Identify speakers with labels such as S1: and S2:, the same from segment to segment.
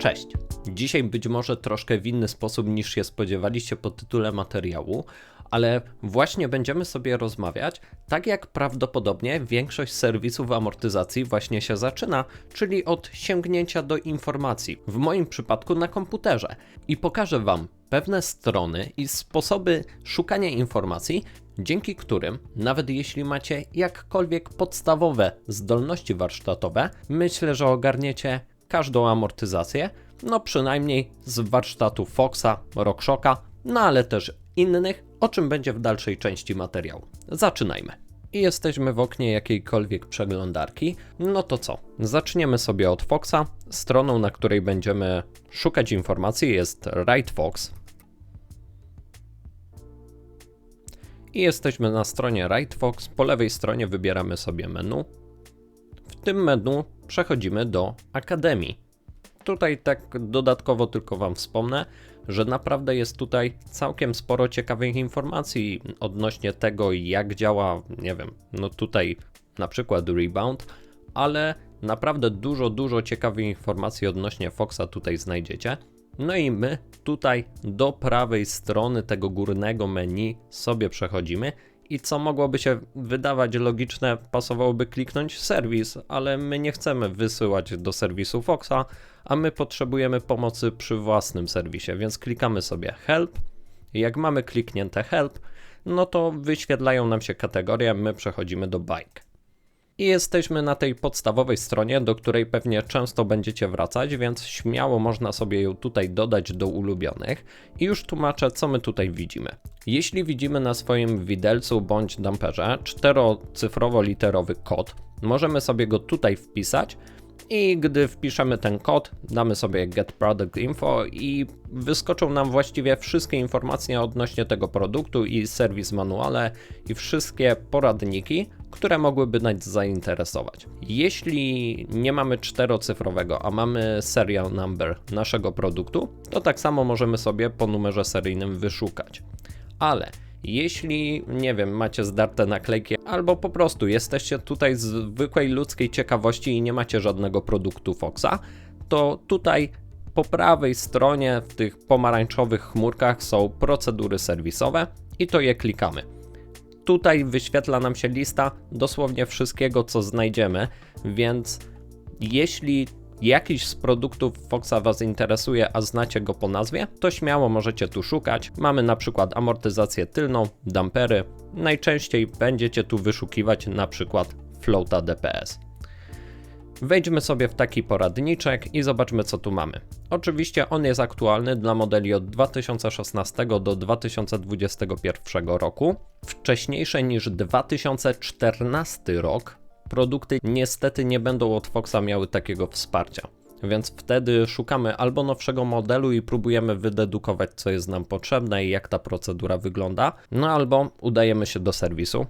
S1: Cześć! Dzisiaj być może troszkę w inny sposób niż się spodziewaliście po tytule materiału, ale właśnie będziemy sobie rozmawiać tak jak prawdopodobnie większość serwisów amortyzacji właśnie się zaczyna, czyli od sięgnięcia do informacji, w moim przypadku na komputerze. I pokażę Wam pewne strony i sposoby szukania informacji, dzięki którym, nawet jeśli macie jakkolwiek podstawowe zdolności warsztatowe, myślę, że ogarniecie każdą amortyzację, no przynajmniej z warsztatu Foxa, RockShocka, no ale też innych, o czym będzie w dalszej części materiału. Zaczynajmy. I jesteśmy w oknie jakiejkolwiek przeglądarki. No to co? Zaczniemy sobie od Foxa. Stroną, na której będziemy szukać informacji jest WriteFox. I jesteśmy na stronie WriteFox. Po lewej stronie wybieramy sobie menu. Tym menu przechodzimy do Akademii. Tutaj tak dodatkowo tylko Wam wspomnę, że naprawdę jest tutaj całkiem sporo ciekawych informacji odnośnie tego, jak działa, nie wiem, no tutaj na przykład Rebound, ale naprawdę dużo, dużo ciekawych informacji odnośnie Foxa tutaj znajdziecie. No i my tutaj do prawej strony tego górnego menu sobie przechodzimy i co mogłoby się wydawać logiczne, pasowałoby kliknąć serwis, ale my nie chcemy wysyłać do serwisu Foxa, a my potrzebujemy pomocy przy własnym serwisie, więc klikamy sobie help. Jak mamy kliknięte help, no to wyświetlają nam się kategorie, my przechodzimy do bike. I jesteśmy na tej podstawowej stronie, do której pewnie często będziecie wracać, więc śmiało można sobie ją tutaj dodać do ulubionych. I już tłumaczę, co my tutaj widzimy. Jeśli widzimy na swoim widelcu bądź damperze czterocyfrowo-literowy kod, możemy sobie go tutaj wpisać i gdy wpiszemy ten kod, damy sobie get product info i wyskoczą nam właściwie wszystkie informacje odnośnie tego produktu i serwis manuale i wszystkie poradniki, które mogłyby nas zainteresować. Jeśli nie mamy czterocyfrowego, a mamy serial number naszego produktu, to tak samo możemy sobie po numerze seryjnym wyszukać. Ale jeśli, nie wiem, macie zdarte naklejki, albo po prostu jesteście tutaj z zwykłej ludzkiej ciekawości i nie macie żadnego produktu Foxa, to tutaj po prawej stronie w tych pomarańczowych chmurkach są procedury serwisowe i to je klikamy. Tutaj wyświetla nam się lista dosłownie wszystkiego, co znajdziemy, więc jeśli jakiś z produktów Foxa Was interesuje, a znacie go po nazwie, to śmiało możecie tu szukać. Mamy na przykład amortyzację tylną, dampery. Najczęściej będziecie tu wyszukiwać na przykład floata DPS. Wejdźmy sobie w taki poradniczek i zobaczmy co tu mamy. Oczywiście on jest aktualny dla modeli od 2016 do 2021 roku. Wcześniejsze niż 2014 rok produkty niestety nie będą od Foxa miały takiego wsparcia. Więc wtedy szukamy albo nowszego modelu i próbujemy wydedukować, co jest nam potrzebne i jak ta procedura wygląda, no albo udajemy się do serwisu.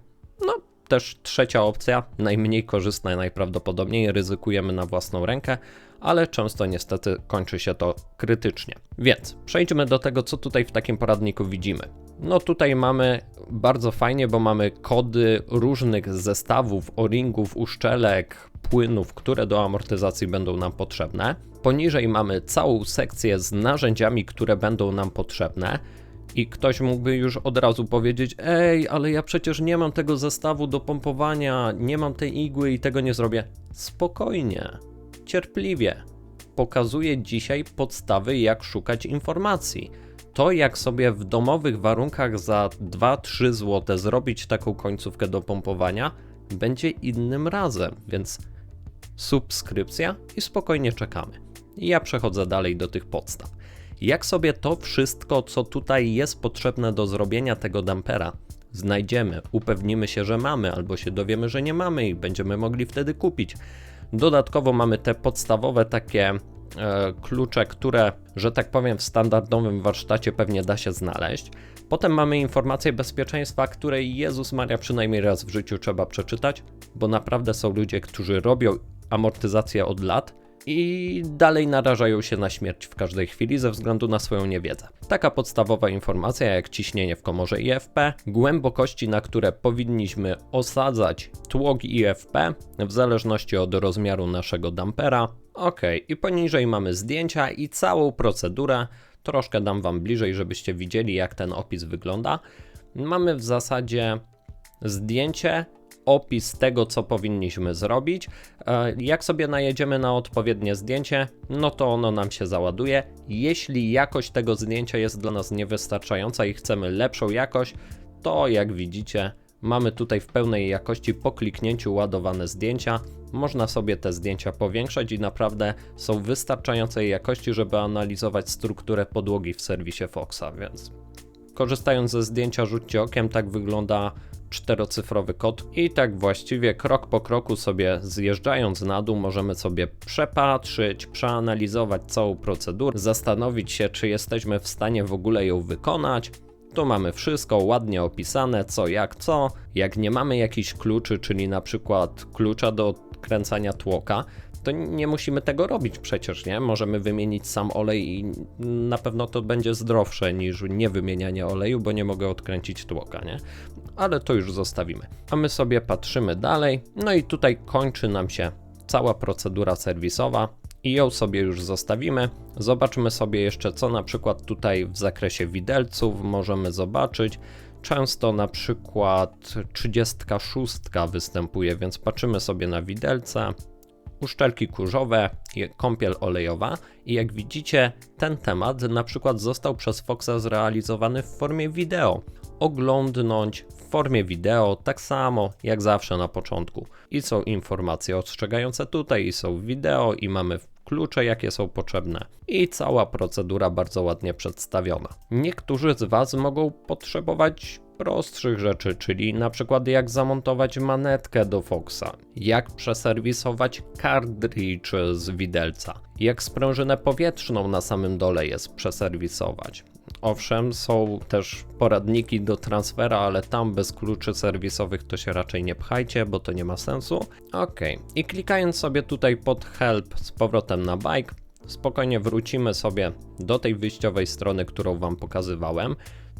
S1: Też trzecia opcja, najmniej korzystna najprawdopodobniej, ryzykujemy na własną rękę, ale często niestety kończy się to krytycznie. Więc przejdźmy do tego, co tutaj w takim poradniku widzimy. No tutaj mamy bardzo fajnie, bo mamy kody różnych zestawów, o-ringów, uszczelek, płynów, które do amortyzacji będą nam potrzebne. Poniżej mamy całą sekcję z narzędziami, które będą nam potrzebne. I ktoś mógłby już od razu powiedzieć: Ej, ale ja przecież nie mam tego zestawu do pompowania, nie mam tej igły i tego nie zrobię. Spokojnie, cierpliwie. Pokazuję dzisiaj podstawy, jak szukać informacji to, jak sobie w domowych warunkach za 2-3 zł zrobić taką końcówkę do pompowania, będzie innym razem, więc subskrypcja i spokojnie czekamy. I ja przechodzę dalej do tych podstaw. Jak sobie to wszystko, co tutaj jest potrzebne do zrobienia tego dampera, znajdziemy, upewnimy się, że mamy, albo się dowiemy, że nie mamy i będziemy mogli wtedy kupić. Dodatkowo mamy te podstawowe takie E, klucze, które, że tak powiem, w standardowym warsztacie pewnie da się znaleźć. Potem mamy informacje bezpieczeństwa, której Jezus Maria przynajmniej raz w życiu trzeba przeczytać, bo naprawdę są ludzie, którzy robią amortyzację od lat i dalej narażają się na śmierć w każdej chwili ze względu na swoją niewiedzę. Taka podstawowa informacja jak ciśnienie w komorze IFP, głębokości, na które powinniśmy osadzać tłok IFP w zależności od rozmiaru naszego dampera. Ok, i poniżej mamy zdjęcia i całą procedurę. Troszkę dam Wam bliżej, żebyście widzieli, jak ten opis wygląda. Mamy w zasadzie zdjęcie, opis tego, co powinniśmy zrobić. E, Jak sobie najedziemy na odpowiednie zdjęcie, no to ono nam się załaduje. Jeśli jakość tego zdjęcia jest dla nas niewystarczająca i chcemy lepszą jakość, to jak widzicie, mamy tutaj w pełnej jakości po kliknięciu ładowane zdjęcia. Można sobie te zdjęcia powiększać i naprawdę są wystarczającej jakości, żeby analizować strukturę podłogi w serwisie Foxa, więc korzystając ze zdjęcia rzućcie okiem, tak wygląda czterocyfrowy kod i tak właściwie krok po kroku sobie zjeżdżając na dół możemy sobie przepatrzyć, przeanalizować całą procedurę, zastanowić się czy jesteśmy w stanie w ogóle ją wykonać. Tu mamy wszystko ładnie opisane, co jak co. Jak nie mamy jakichś kluczy, czyli na przykład klucza do odkręcania tłoka, to nie musimy tego robić przecież, nie? Możemy wymienić sam olej i na pewno to będzie zdrowsze niż nie wymienianie oleju, bo nie mogę odkręcić tłoka, nie? Ale to już zostawimy. A my sobie patrzymy dalej, no i tutaj kończy nam się cała procedura serwisowa i ją sobie już zostawimy. Zobaczmy sobie jeszcze, co na przykład tutaj w zakresie widelców możemy zobaczyć. Często na przykład 36 występuje, więc patrzymy sobie na widelce uszczelki kurzowe kąpiel olejowa i jak widzicie ten temat na przykład został przez Foxa zrealizowany w formie wideo. Oglądnąć w formie wideo tak samo jak zawsze na początku. I są informacje ostrzegające tutaj i są wideo i mamy klucze jakie są potrzebne i cała procedura bardzo ładnie przedstawiona. Niektórzy z Was mogą potrzebować prostszych rzeczy, czyli na przykład jak zamontować manetkę do Foxa, jak przeserwisować cartridge z widelca, jak sprężynę powietrzną na samym dole jest przeserwisować. Owszem, są też poradniki do transfera, ale tam bez kluczy serwisowych to się raczej nie pchajcie, bo to nie ma sensu. Ok, i klikając sobie tutaj pod help z powrotem na bike, spokojnie wrócimy sobie do tej wyjściowej strony, którą Wam pokazywałem.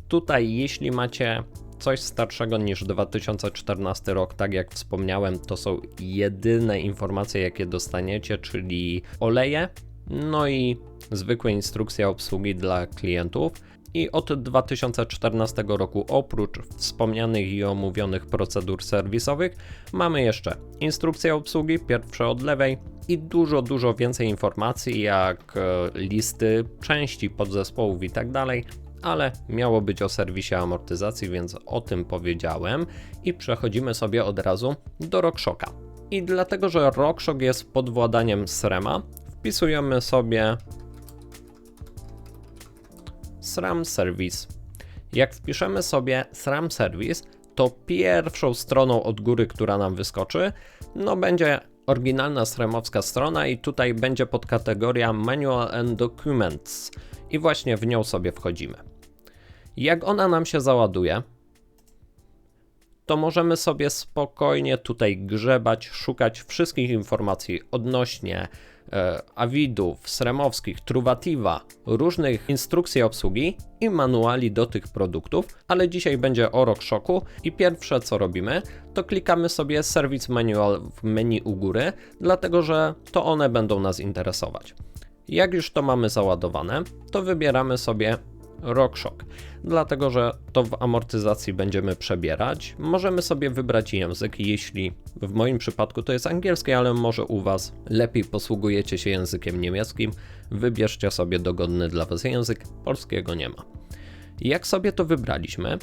S1: Tutaj, jeśli macie coś starszego niż 2014 rok, tak jak wspomniałem, to są jedyne informacje, jakie dostaniecie, czyli oleje, no i zwykłe instrukcje obsługi dla klientów. I od 2014 roku, oprócz wspomnianych i omówionych procedur serwisowych, mamy jeszcze instrukcję obsługi, pierwsze od lewej, i dużo, dużo więcej informacji, jak e, listy części podzespołów i tak dalej ale miało być o serwisie amortyzacji, więc o tym powiedziałem i przechodzimy sobie od razu do RockShocka. I dlatego, że RockShock jest pod władaniem SRAMa, wpisujemy sobie SRAM Service. Jak wpiszemy sobie SRAM Service, to pierwszą stroną od góry, która nam wyskoczy, no będzie oryginalna SRAMowska strona i tutaj będzie podkategoria Manual and Documents i właśnie w nią sobie wchodzimy. Jak ona nam się załaduje, to możemy sobie spokojnie tutaj grzebać, szukać wszystkich informacji odnośnie e, awidów, sremowskich, truwativa, różnych instrukcji obsługi i manuali do tych produktów, ale dzisiaj będzie o RockShocku i pierwsze co robimy, to klikamy sobie Service Manual w menu u góry, dlatego że to one będą nas interesować. Jak już to mamy załadowane, to wybieramy sobie RockShock, dlatego że to w amortyzacji będziemy przebierać. Możemy sobie wybrać język, jeśli w moim przypadku to jest angielski, ale może u Was lepiej posługujecie się językiem niemieckim, wybierzcie sobie dogodny dla Was język, polskiego nie ma. Jak sobie to wybraliśmy,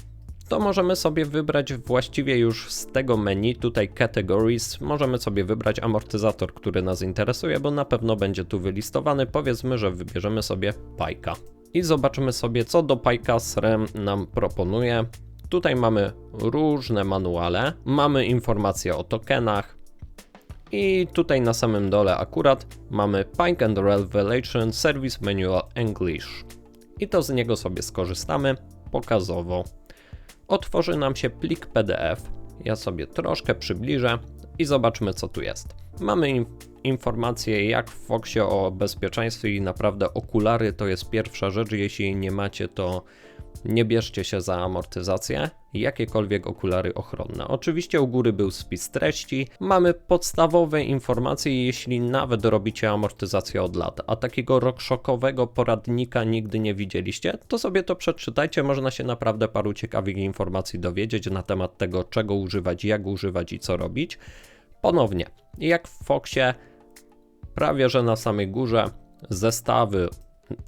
S1: to możemy sobie wybrać właściwie już z tego menu, tutaj categories, możemy sobie wybrać amortyzator, który nas interesuje, bo na pewno będzie tu wylistowany. Powiedzmy, że wybierzemy sobie Pajka i zobaczymy sobie, co do Pajka SREM nam proponuje. Tutaj mamy różne manuale, mamy informacje o tokenach i tutaj na samym dole akurat mamy Pike and Revelation Service Manual English. I to z niego sobie skorzystamy pokazowo. Otworzy nam się plik PDF. Ja sobie troszkę przybliżę i zobaczmy co tu jest. Mamy in informacje jak w Foxie o bezpieczeństwie i naprawdę okulary to jest pierwsza rzecz. Jeśli nie macie, to nie bierzcie się za amortyzację, jakiekolwiek okulary ochronne. Oczywiście u góry był spis treści, mamy podstawowe informacje, jeśli nawet robicie amortyzację od lat, a takiego rockshokowego poradnika nigdy nie widzieliście, to sobie to przeczytajcie, można się naprawdę paru ciekawych informacji dowiedzieć na temat tego, czego używać, jak używać i co robić. Ponownie, jak w Foxie, prawie że na samej górze zestawy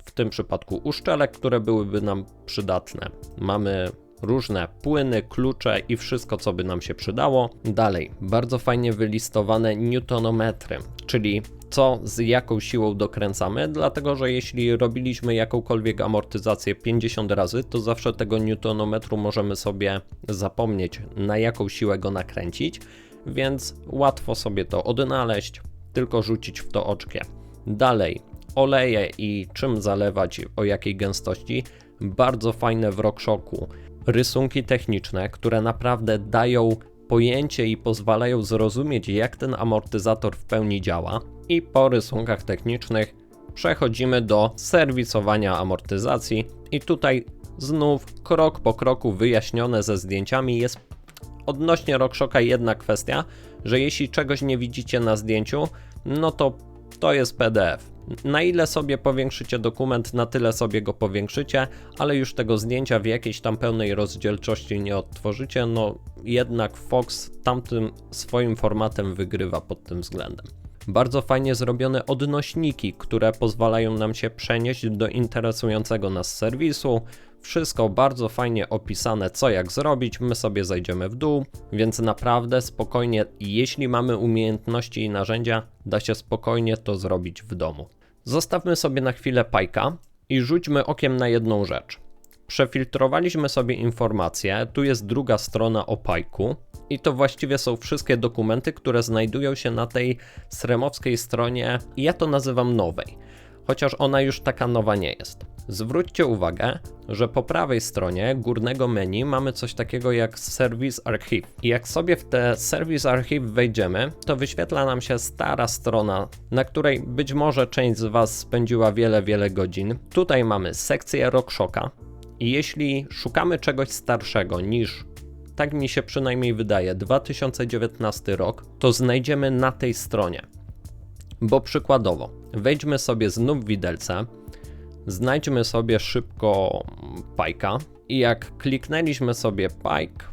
S1: w tym przypadku uszczelek, które byłyby nam przydatne. Mamy różne płyny, klucze i wszystko, co by nam się przydało. Dalej, bardzo fajnie wylistowane newtonometry, czyli co z jaką siłą dokręcamy, dlatego że jeśli robiliśmy jakąkolwiek amortyzację 50 razy, to zawsze tego newtonometru możemy sobie zapomnieć, na jaką siłę go nakręcić, więc łatwo sobie to odnaleźć, tylko rzucić w to oczkiem. Dalej, oleje i czym zalewać, o jakiej gęstości. Bardzo fajne w RockShoku rysunki techniczne, które naprawdę dają pojęcie i pozwalają zrozumieć, jak ten amortyzator w pełni działa. I po rysunkach technicznych przechodzimy do serwisowania amortyzacji. I tutaj znów krok po kroku wyjaśnione ze zdjęciami jest odnośnie RockShoka jedna kwestia, że jeśli czegoś nie widzicie na zdjęciu, no to to jest PDF. Na ile sobie powiększycie dokument, na tyle sobie go powiększycie, ale już tego zdjęcia w jakiejś tam pełnej rozdzielczości nie odtworzycie. No jednak Fox tamtym swoim formatem wygrywa pod tym względem. Bardzo fajnie zrobione odnośniki, które pozwalają nam się przenieść do interesującego nas serwisu. Wszystko bardzo fajnie opisane, co jak zrobić. My sobie zejdziemy w dół, więc naprawdę spokojnie, jeśli mamy umiejętności i narzędzia, da się spokojnie to zrobić w domu. Zostawmy sobie na chwilę pajka i rzućmy okiem na jedną rzecz. Przefiltrowaliśmy sobie informacje, tu jest druga strona o pajku i to właściwie są wszystkie dokumenty, które znajdują się na tej sremowskiej stronie, ja to nazywam nowej, chociaż ona już taka nowa nie jest. Zwróćcie uwagę, że po prawej stronie górnego menu mamy coś takiego jak Service Archive. I jak sobie w te Service Archive wejdziemy, to wyświetla nam się stara strona, na której być może część z Was spędziła wiele, wiele godzin. Tutaj mamy sekcję RockShoka. I jeśli szukamy czegoś starszego niż tak mi się przynajmniej wydaje, 2019 rok, to znajdziemy na tej stronie. Bo przykładowo, wejdźmy sobie znów w widelce, znajdźmy sobie szybko Pajka i jak kliknęliśmy sobie Pike,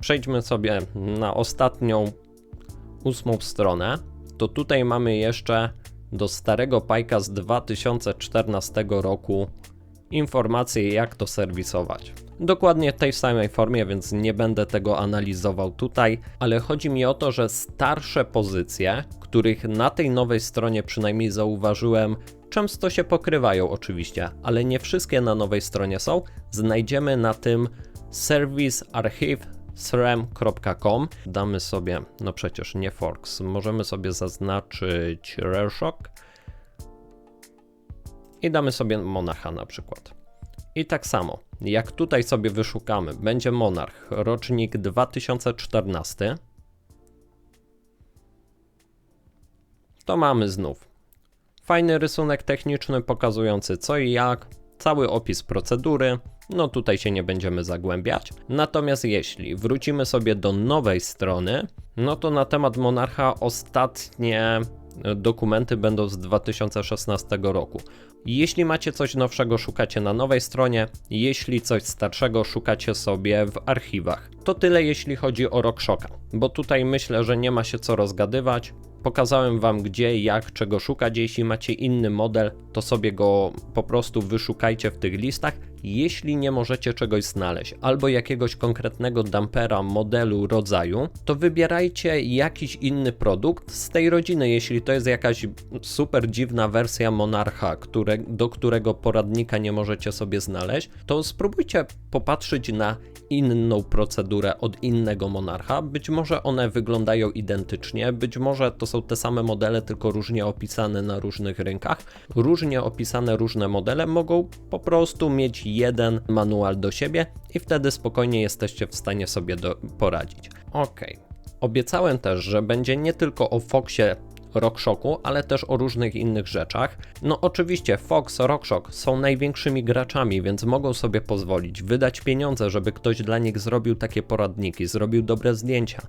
S1: przejdźmy sobie na ostatnią, ósmą stronę, to tutaj mamy jeszcze do starego Pajka z 2014 roku informacje jak to serwisować. Dokładnie w tej samej formie, więc nie będę tego analizował tutaj, ale chodzi mi o to, że starsze pozycje, których na tej nowej stronie przynajmniej zauważyłem, często się pokrywają oczywiście, ale nie wszystkie na nowej stronie są, znajdziemy na tym service archive. Damy sobie, no przecież nie Forks, możemy sobie zaznaczyć Rareshock i damy sobie Monacha na przykład. I tak samo, jak tutaj sobie wyszukamy, będzie Monarch, rocznik 2014, to mamy znów fajny rysunek techniczny pokazujący co i jak, cały opis procedury, no tutaj się nie będziemy zagłębiać. Natomiast jeśli wrócimy sobie do nowej strony, no to na temat Monarcha ostatnie dokumenty będą z 2016 roku. Jeśli macie coś nowszego, szukacie na nowej stronie, jeśli coś starszego, szukacie sobie w archiwach. To tyle jeśli chodzi o RockShocka, bo tutaj myślę, że nie ma się co rozgadywać. Pokazałem Wam gdzie, jak, czego szukać. Jeśli macie inny model, to sobie go po prostu wyszukajcie w tych listach. Jeśli nie możecie czegoś znaleźć albo jakiegoś konkretnego dampera, modelu, rodzaju, to wybierajcie jakiś inny produkt z tej rodziny. Jeśli to jest jakaś super dziwna wersja Monarcha, które, do którego poradnika nie możecie sobie znaleźć, to spróbujcie popatrzeć na inną procedurę od innego Monarcha. Być może one wyglądają identycznie, być może to są te same modele, tylko różnie opisane na różnych rynkach. Różnie opisane różne modele mogą po prostu mieć jeden manual do siebie i wtedy spokojnie jesteście w stanie sobie do, poradzić. Ok. Obiecałem też, że będzie nie tylko o Foxie RockShoku, ale też o różnych innych rzeczach. No oczywiście Fox, RockShock są największymi graczami, więc mogą sobie pozwolić wydać pieniądze, żeby ktoś dla nich zrobił takie poradniki, zrobił dobre zdjęcia.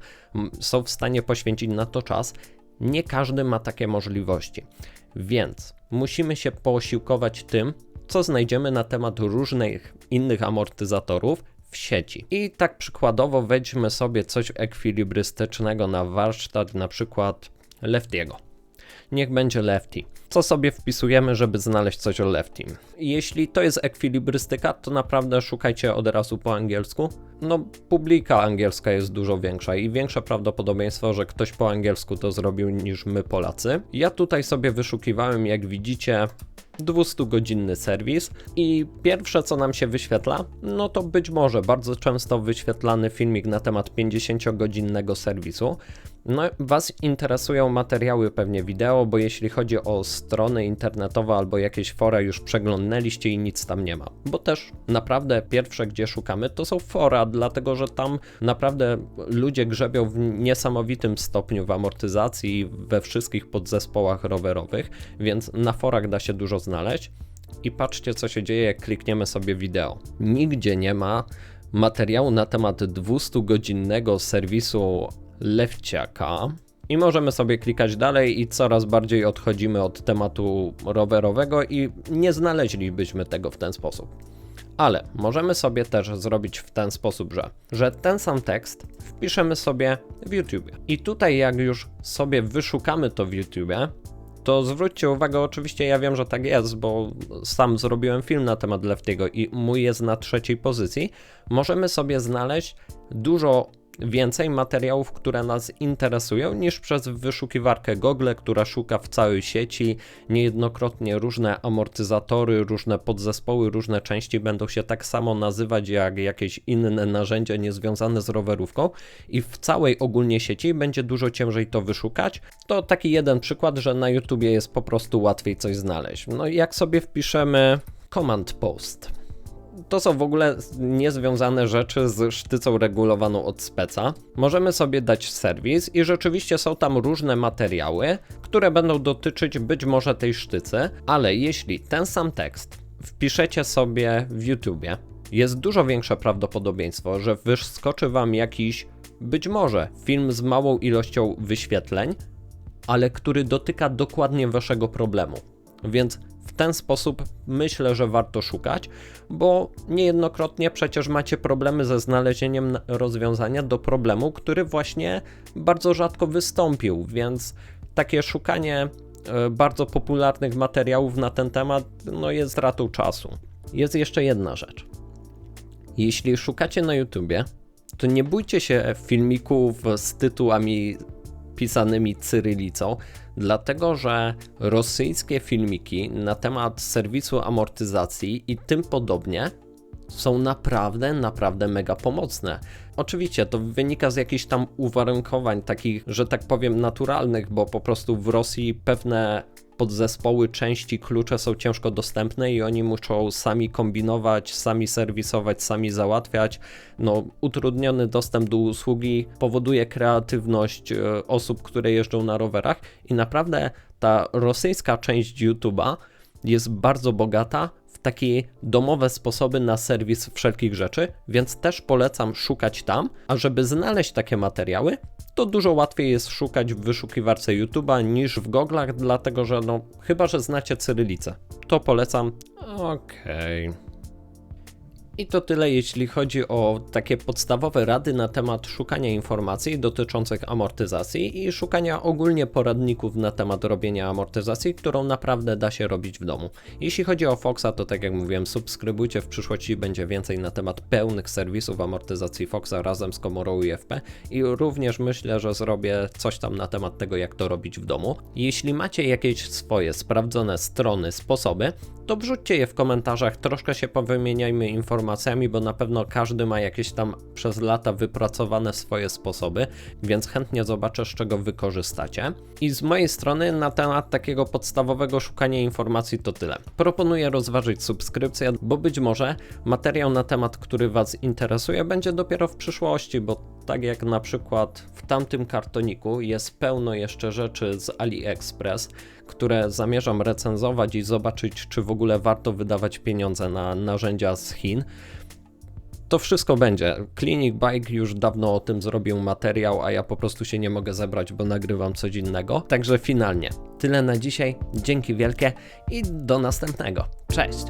S1: Są w stanie poświęcić na to czas. Nie każdy ma takie możliwości. Więc musimy się posiłkować tym, co znajdziemy na temat różnych innych amortyzatorów w sieci. I tak przykładowo weźmy sobie coś ekwilibrystycznego na warsztat, na przykład Leftiego. Niech będzie Lefty. Co sobie wpisujemy, żeby znaleźć coś o Lefty? Jeśli to jest ekwilibrystyka, to naprawdę szukajcie od razu po angielsku. No, publika angielska jest dużo większa i większe prawdopodobieństwo, że ktoś po angielsku to zrobił niż my Polacy. Ja tutaj sobie wyszukiwałem, jak widzicie, 200-godzinny serwis i pierwsze co nam się wyświetla, no to być może bardzo często wyświetlany filmik na temat 50-godzinnego serwisu. No, Was interesują materiały pewnie wideo, bo jeśli chodzi o strony internetowe albo jakieś fora już przeglądnęliście i nic tam nie ma. Bo też naprawdę pierwsze, gdzie szukamy, to są fora, dlatego że tam naprawdę ludzie grzebią w niesamowitym stopniu w amortyzacji we wszystkich podzespołach rowerowych, więc na forach da się dużo znaleźć. I patrzcie, co się dzieje, jak klikniemy sobie wideo. Nigdzie nie ma materiału na temat 200-godzinnego serwisu Lewciaka. I możemy sobie klikać dalej i coraz bardziej odchodzimy od tematu rowerowego i nie znaleźlibyśmy tego w ten sposób. Ale możemy sobie też zrobić w ten sposób, że, że ten sam tekst wpiszemy sobie w YouTube. I tutaj jak już sobie wyszukamy to w YouTube, to zwróćcie uwagę, oczywiście ja wiem, że tak jest, bo sam zrobiłem film na temat Leftiego i mój jest na trzeciej pozycji. Możemy sobie znaleźć dużo więcej materiałów, które nas interesują, niż przez wyszukiwarkę Google, która szuka w całej sieci. Niejednokrotnie różne amortyzatory, różne podzespoły, różne części będą się tak samo nazywać jak jakieś inne narzędzia niezwiązane z rowerówką i w całej ogólnie sieci będzie dużo ciężej to wyszukać. To taki jeden przykład, że na YouTubie jest po prostu łatwiej coś znaleźć. No i jak sobie wpiszemy command post to są w ogóle niezwiązane rzeczy z sztycą regulowaną od speca. Możemy sobie dać serwis i rzeczywiście są tam różne materiały, które będą dotyczyć być może tej sztycy, ale jeśli ten sam tekst wpiszecie sobie w YouTubie, jest dużo większe prawdopodobieństwo, że wyskoczy wam jakiś być może film z małą ilością wyświetleń, ale który dotyka dokładnie waszego problemu. Więc w ten sposób myślę, że warto szukać, bo niejednokrotnie przecież macie problemy ze znalezieniem rozwiązania do problemu, który właśnie bardzo rzadko wystąpił, więc takie szukanie e, bardzo popularnych materiałów na ten temat no jest ratą czasu. Jest jeszcze jedna rzecz. Jeśli szukacie na YouTubie, to nie bójcie się filmików z tytułami pisanymi cyrylicą, dlatego że rosyjskie filmiki na temat serwisu amortyzacji i tym podobnie są naprawdę, naprawdę mega pomocne. Oczywiście to wynika z jakichś tam uwarunkowań, takich, że tak powiem, naturalnych, bo po prostu w Rosji pewne podzespoły, części, klucze są ciężko dostępne i oni muszą sami kombinować, sami serwisować, sami załatwiać. No, utrudniony dostęp do usługi powoduje kreatywność e, osób, które jeżdżą na rowerach i naprawdę ta rosyjska część YouTube'a jest bardzo bogata takie domowe sposoby na serwis wszelkich rzeczy, więc też polecam szukać tam, a żeby znaleźć takie materiały, to dużo łatwiej jest szukać w wyszukiwarce YouTube'a niż w goglach, dlatego że no, chyba że znacie cyrylicę, to polecam. Okej. Okay. I to tyle, jeśli chodzi o takie podstawowe rady na temat szukania informacji dotyczących amortyzacji i szukania ogólnie poradników na temat robienia amortyzacji, którą naprawdę da się robić w domu. Jeśli chodzi o Foxa, to tak jak mówiłem, subskrybujcie, w przyszłości będzie więcej na temat pełnych serwisów amortyzacji Foxa razem z komorą IFP i również myślę, że zrobię coś tam na temat tego, jak to robić w domu. Jeśli macie jakieś swoje sprawdzone strony, sposoby, to wrzućcie je w komentarzach, troszkę się powymieniajmy informacjami, bo na pewno każdy ma jakieś tam przez lata wypracowane swoje sposoby, więc chętnie zobaczę, z czego wykorzystacie. I z mojej strony na temat takiego podstawowego szukania informacji to tyle. Proponuję rozważyć subskrypcję, bo być może materiał na temat, który Was interesuje, będzie dopiero w przyszłości, bo tak jak na przykład w tamtym kartoniku jest pełno jeszcze rzeczy z AliExpress, które zamierzam recenzować i zobaczyć, czy w ogóle warto wydawać pieniądze na narzędzia z Chin. To wszystko będzie. Clinic Bike już dawno o tym zrobił materiał, a ja po prostu się nie mogę zebrać, bo nagrywam coś innego. Także finalnie tyle na dzisiaj. Dzięki wielkie i do następnego. Cześć!